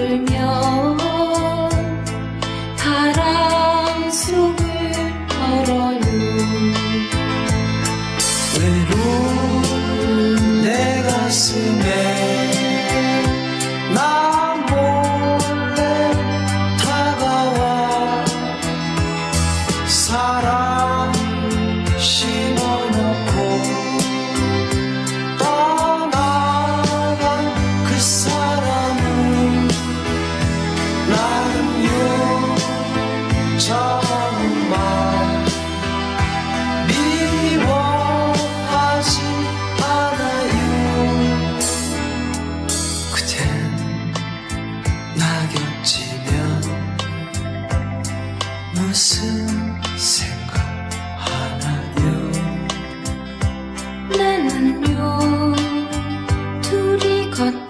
J'aime 나는요 둘이 걷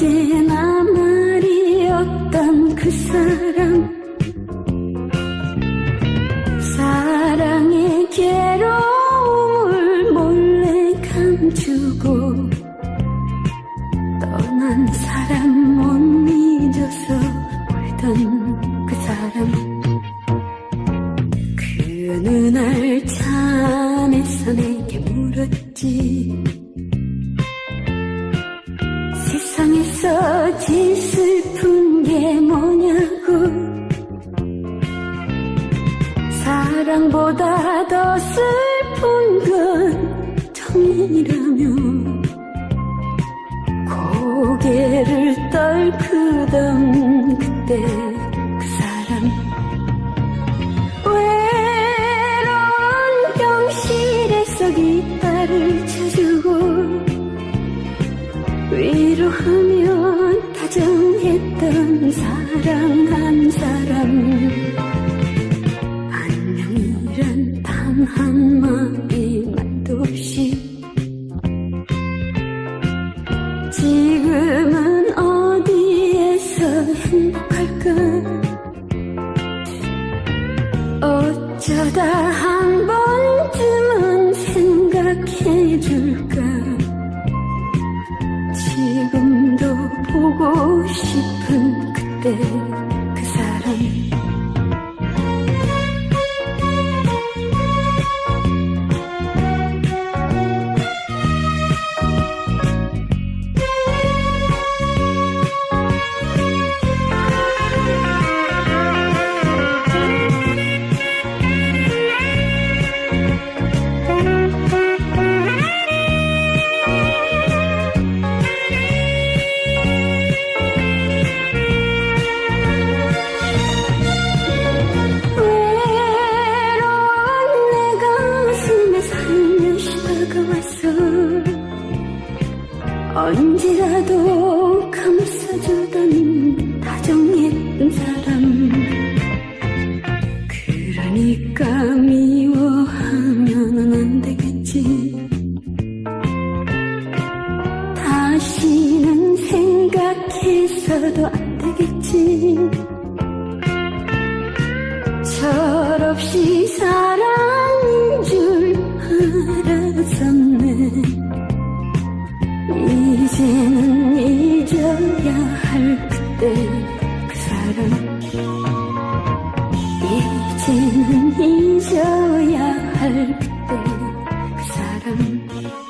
언제나 말이었던 그 사람. 사랑의 괴로움을 몰래 감추고 떠난 사람 못 잊어서 울던 그 사람. 그 어느 날 차에서 내게 물었다 사랑보다 더 슬픈 건 정이라면 고개를 떨구던 그때 한마디 말도 없이. 지금은 어디에서 행복할까? 어쩌다 한 번쯤은 생각해 줄까? 지금도 보고 싶은 그때 언제라도 감싸주던 다정했던 사람. 그러니까 미워하면은 안 되겠지. 다시는 생각해서도 안 되겠지. 철없이 사 이